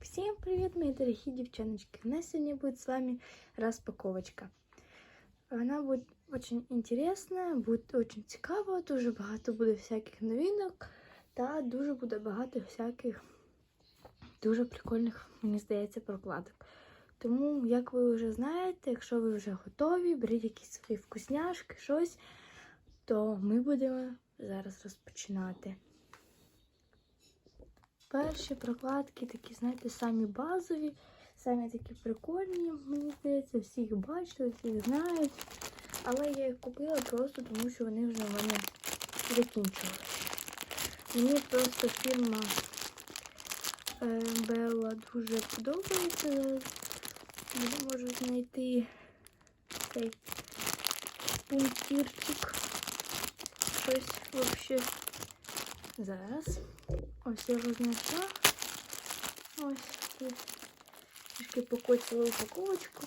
Всем привет, мои дорогие девчоночки! У нас сегодня будет с вами распаковочка. Вона буде очень интересная, буде очень цікава, дуже багато буде всяких новинок та дуже буде багато всяких дуже прикольних, мені здається, прокладок. Тому, як ви вже знаєте, якщо ви вже готові, беріть якісь свої вкусняшки, щось, то ми будемо зараз розпочинати. Перші прокладки такі, знаєте, самі базові, самі такі прикольні, мені здається, всі їх бачили, всі їх знають. Але я їх купила просто тому, що вони вже в мене закінчилися. Мені просто фірма Белла дуже подобається. Я можу знайти цей пунктирчик. Щось взагалі. Зараз. Ось я його знайшла. Ось тут трішки покоцала упаковочку,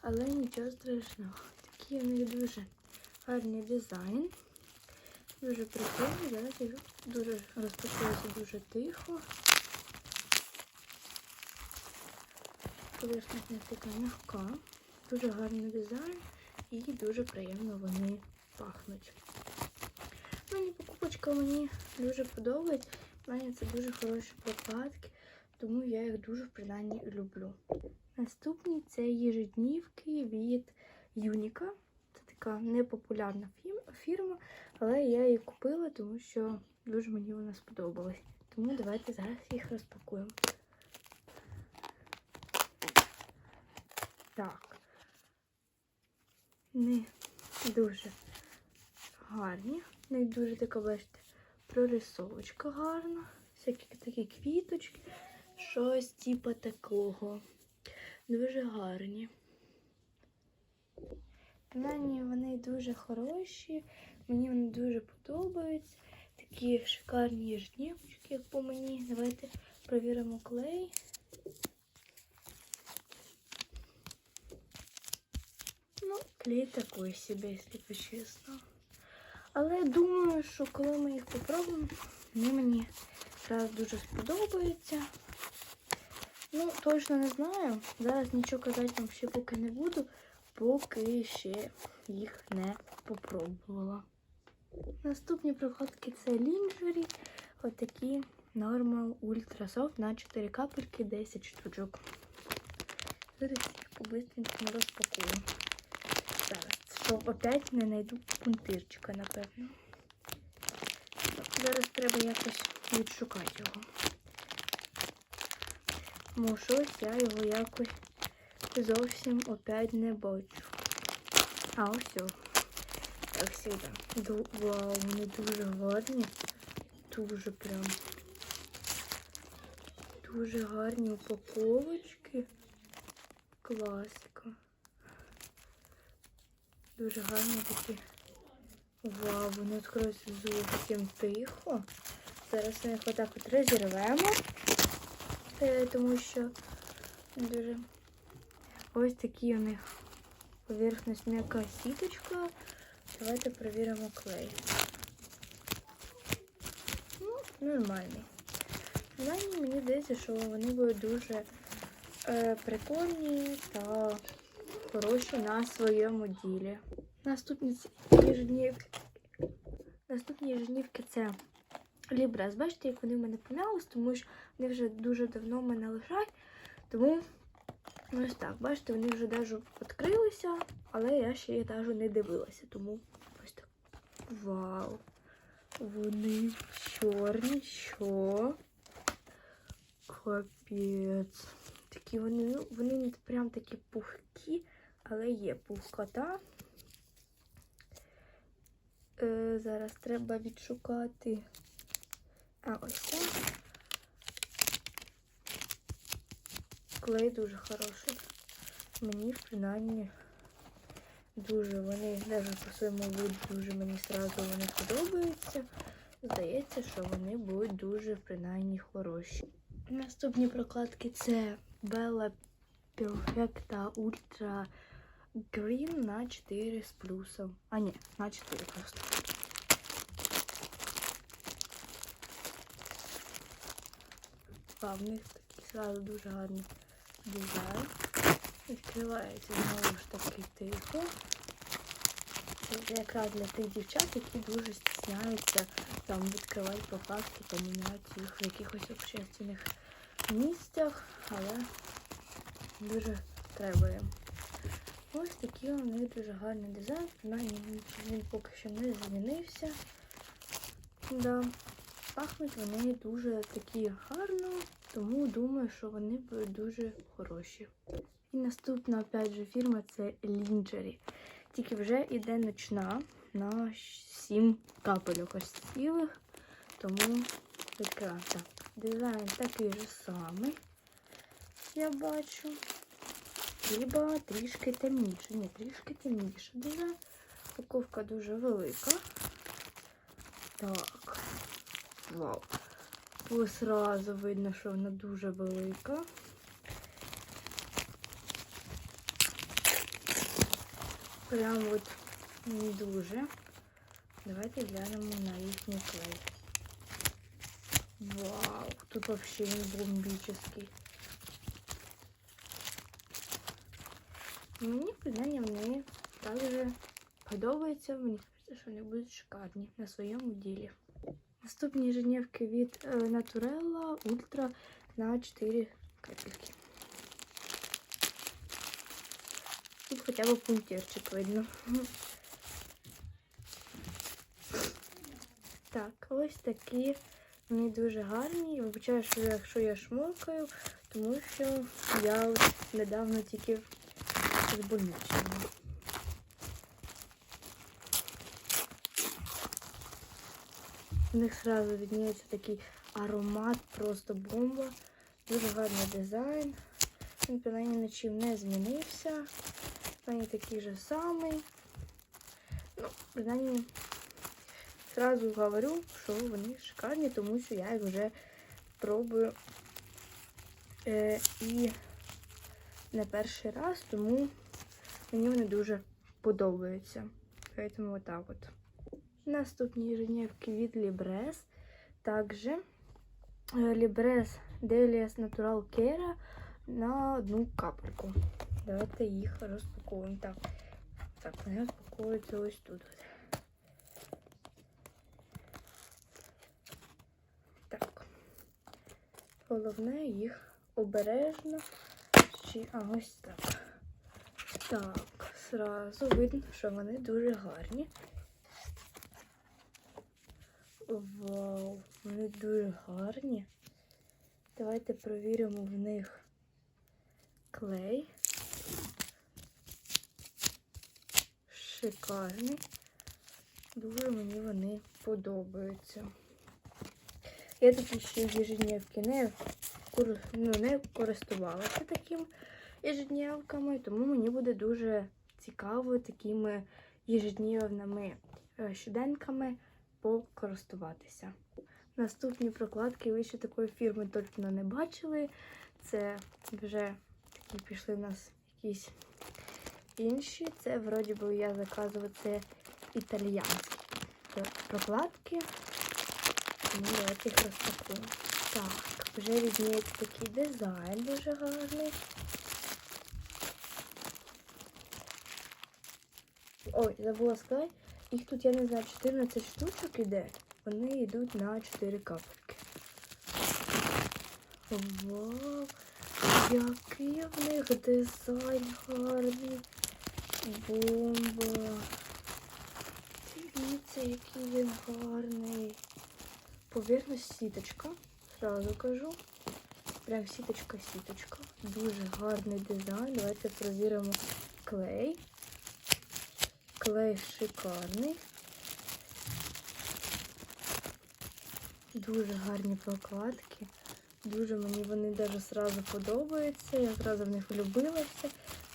але нічого страшного. Такий у них дуже гарний дизайн. Дуже прикольний. Зараз я дуже розпакуюся дуже тихо. Не така м'яка. Дуже гарний дизайн і дуже приємно вони пахнуть. Ну, мені дуже подобається. У мене це дуже хороші прокладки, тому я їх дуже принаймні люблю. Наступні це їжеднівки від Юніка. Це така непопулярна фірма, але я її купила, тому що дуже мені вона сподобалась. Тому давайте зараз їх розпакуємо. Так. Не дуже гарні. Не дуже така, бачите, прорисовочка гарна. Всякі такі квіточки. Щось типу такого. Дуже гарні. Принаймні вони дуже хороші. Мені вони дуже подобаються. Такі шикарні жнівочки, як по мені. Давайте провіримо клей. Ну, клей такой себе, якщо по-чесно. Але думаю, що коли ми їх попробуємо, вони мені зараз дуже сподобаються. Ну, точно не знаю. Зараз нічого казати вам ще поки не буду, поки ще їх не попробувала. Наступні прокладки це лінжері. Отакі Normal Ultra Soft на 4 капельки 10 штучок. Зараз їх по-бистренькому розпакую. Щоб опять не знайду пунктирчика, напевно. Зараз треба якось відшукати його. Бо щось я його якось зовсім опять не бачу. А ось. о. Як завжди. Ду- Вау, вони дуже гарні. Дуже прям. Дуже гарні упаковочки. Класика. Дуже гарні такі. Вау, вони відкриються зовсім тихо. Зараз ми їх отак от розірвемо. Е, Тому що дуже ось такі у них поверхність м'яка сіточка. Давайте перевіримо клей. Ну, нормальний. Мені здається, що вони будуть дуже е, прикольні та хороші на своєму ділі. Наступні їжеднівки це Лібрес. Бачите, як вони в мене помялись, тому що вони вже дуже давно в мене лежать. Тому ось так, бачите, вони вже навіть відкрилися, але я ще їх навіть не дивилася. Тому ось так. Вау! Вони чорні, що? Капець. Такі вони, ну, вони прям такі пухкі, але є пухкота. Е, зараз треба відшукати. А ось це. Клей дуже хороший. Мені, принаймні, дуже вони навіть по своєму виду дуже мені сразу вони подобаються. Здається, що вони будуть дуже принаймні хороші. Наступні прокладки це Bella Perfecta Ultra Green на 4 з плюсом. А ні, на 4 просто. Вау, в них такі Зразу дуже гарний дизайн. Відкривається знову ж таки тихо. Це якраз для тих дівчат, які дуже стісняються там відкривати прокладки та міняти їх в якихось общественних місцях, але дуже треба їм. Ось такий у них дуже гарний дизайн, він, поки що не змінився. Да. Пахнуть вони дуже такі гарно, тому думаю, що вони будуть дуже хороші. І наступна опять же фірма це Лінджері. Тільки вже йде ночна на 7 капельок цілих, тому. Так, дизайн такий же самий, я бачу. Хіба трішки темніше. Ні, трішки темніше дизайн. Упаковка дуже велика. Так. Вау. Ось одразу видно, що вона дуже велика. Прям от не дуже. Давайте глянемо на їхній клей. Вау, тут вообще він бомбический. Мені принаймні вони також подобаються. Мені кажеться, що вони будуть шикарні на своєму ділі. Наступні ежедневки від е, Naturella Ultra на 4 капельки. Тут хоча б пунктирчик видно. Так, ось такі вони дуже гарні. Вибачаю, що якщо я шмокаю, тому що я недавно тільки з больничного. У них сразу відніється такий аромат, просто бомба. Дуже гарний дизайн. Він принаймні нічим не змінився. Принаймні такий же самий. Ну, принаймні, сразу говорю, що вони шикарні, тому що я їх вже пробую е, і не перший раз, тому мені вони дуже подобаються. Поэтому вот так вот. Наступні ежедневки від Libres. Також Libres Delias Natural Care на одну капельку. Давайте їх розпакуємо. Так, так вони розпаковуються ось тут. Так. Головне їх обережно. Чи... А, ось так. Так, сразу видно, що вони дуже гарні. Вау, вони дуже гарні. Давайте провіримо в них клей. Шикарний. Дуже мені вони подобаються. Я такі ще ежедневки не, ну, не користувалася таким ежедневками, тому мені буде дуже цікаво такими ежедневними е, щоденками покористуватися. Наступні прокладки ви ще такої фірми точно не бачили. Це вже такі пішли в нас якісь інші. Це вроді би я заказувала це італіянські прокладки. Тому давайте їх розпакуємо. Так, вже відміється такий дизайн дуже гарний. Ой, забула сказати. Їх тут, я не знаю, 14 штучок іде. Вони йдуть на 4 капельки. Вау! Який в них дизайн гарний. Бомба. Дивіться, який він гарний. Поверхність сіточка. Сразу кажу. Прям сіточка-сіточка. Дуже гарний дизайн. Давайте провіримо клей. Клей шикарний. Дуже гарні прокладки. Дуже мені вони даже сразу подобаються. Я зразу в них влюбилася.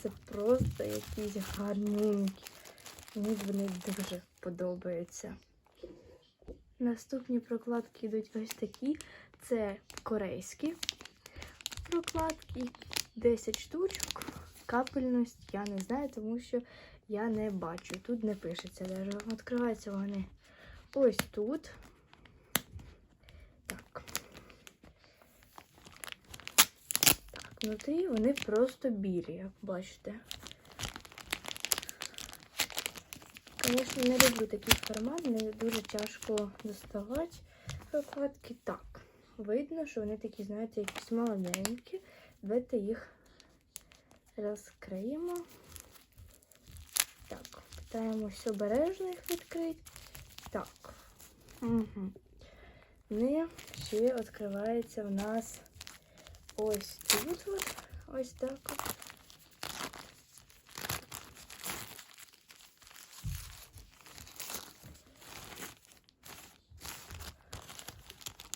Це просто якісь гарненькі. Мені вони дуже подобаються. Наступні прокладки йдуть ось такі. Це корейські прокладки. 10 штучок. Капельність я не знаю, тому що я не бачу. Тут не пишеться. Даже відкриваються вони ось тут. Так. внутрі вони просто білі, як бачите. Звісно, не люблю такий формат, не дуже тяжко доставати прокладки. Так, видно, що вони такі, знаєте, якісь маленькі. Давайте їх розкриємо. Так, питаємося обережно їх відкрити. Так. Угу. Вони ще відкривається в нас ось тут. Ось так.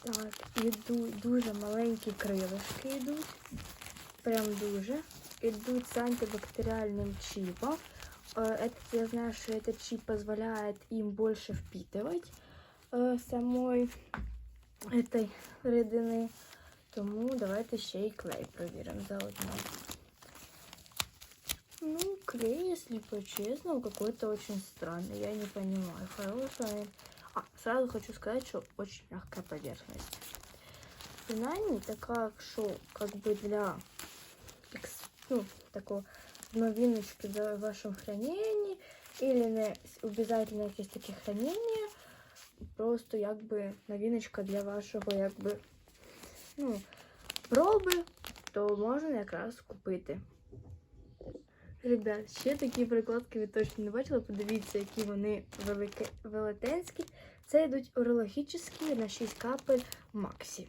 Так, ідуть дуже маленькі крилишки йдуть. Прям дуже. Идут с антибактериальным чипом. Э, Этот, я знаю, что этот чип позволяет им больше впитывать э, самой этой рідини. Тому давайте ще й клей провіримо заодно. Ну, клей, если по-честному, какой-то очень странный. Я не понимаю, хороший он. А, сразу хочу сказать, что очень мягкая поверхность. Принаймні, така, що как бы для ну, такого новиночки в вашем хранении или не обязательно якесь таке хранення. Просто якби новиночка для вашого якби ну, проби, то можна якраз купити. Ребят, ще такі прикладки ви точно не бачили. Подивіться, які вони великі, велетенські. Це йдуть урологічні на 6 капель Максі.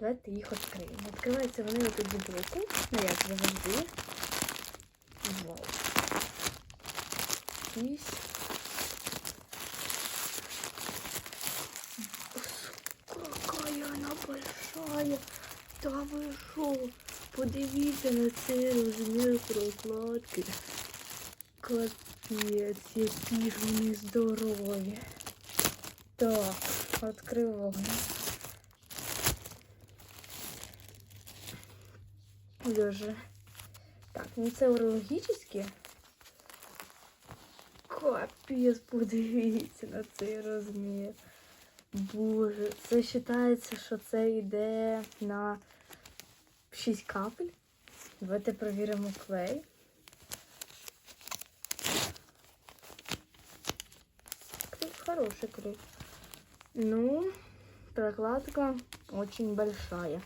Давайте їх відкриємо. Відкриваються вони тоді боку, ну як завжди. Вау. Ось. Какая она большая. Та ви що? Подивіться на цей розмір прокладки. Капець, які ж вони здорові. Так, відкриваємо. Боже. Так, ну це урологічні. Капець, подивіться на цей розмір. Боже, це вважається, що це йде на 6 капель. Давайте перевіримо клей. Клей хороший клей. Ну, прокладка очень большая.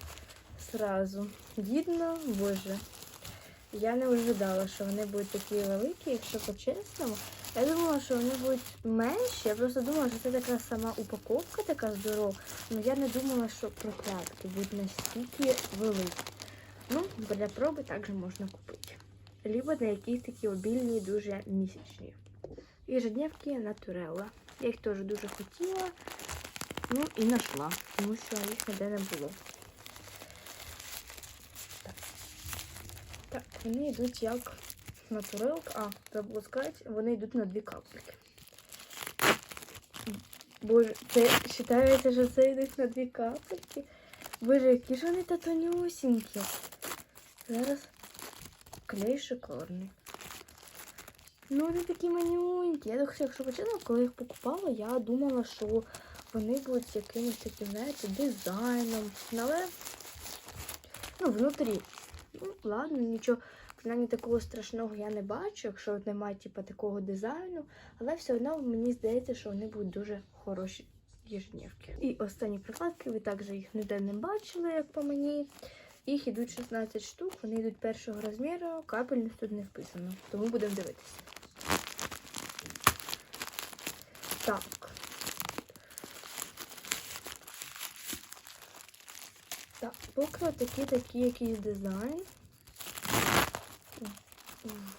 Сразу видно, боже. Я не ожидала, що вони будуть такі великі, якщо по-чесному. Я думала, що вони будуть менші. Я просто думала, що це така сама упаковка така здорова. Ну я не думала, що прокладки будуть настільки великі. Ну, для проби також можна купити. Либо на якісь такі обільні, дуже місячні. Ежедневки Натурелла. Я їх теж дуже хотіла. Ну і знайшла, тому що їх ніде не було. Так, так вони йдуть як натурелка. А, забула сказати, вони йдуть на дві капельки. Боже, це вважається, що це йдуть на дві капельки. Боже, які ж вони та. Зараз клей шикарний. Ну, вони такі манюнькі. Я так, якщо почесно, коли їх покупала, я думала, що вони будуть якимось таким, знаєте, дизайном. Але ну, внутрі. Ну, ладно, нічого. Принаймні такого страшного я не бачу, якщо немає типу, такого дизайну. Але все одно мені здається, що вони будуть дуже хороші єжнівки. І останні прикладки, ви також їх ніде не бачили, як по мені. Їх ідуть 16 штук, вони йдуть першого розміру, капельність тут не вписано. Тому будемо дивитися. Так. Так, поки отакий такий якийсь дизайн.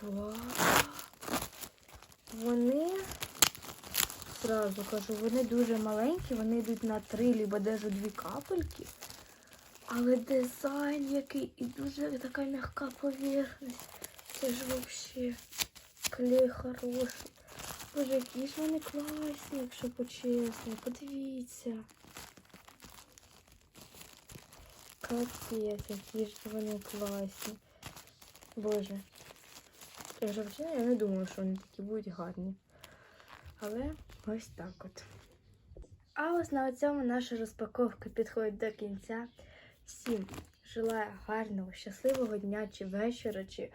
Вау. Вони, зразу кажу, вони дуже маленькі, вони йдуть на три, либо даже дві капельки. Але дизайн який і дуже така м'яка поверхність. Це ж вообще клей хороший. Боже, які ж вони класні, якщо почесно. Подивіться. Капець, які ж вони класні. Боже. Якщо чесно, я не думаю, що вони такі будуть гарні. Але ось так от. А ось на цьому наша розпаковка підходить до кінця. Всім желаю гарного, щасливого дня чи вечора, чи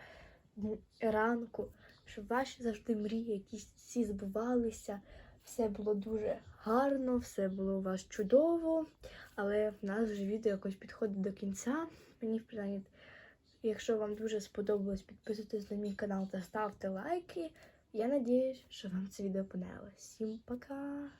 ранку, щоб ваші завжди мрії якісь всі збувалися. Все було дуже гарно, все було у вас чудово, але в нас вже відео якось підходить до кінця. Мені принаймні, якщо вам дуже сподобалось, підписуйтесь на мій канал та ставте лайки. Я надіюсь, що вам це відео понравилось. Всім пока!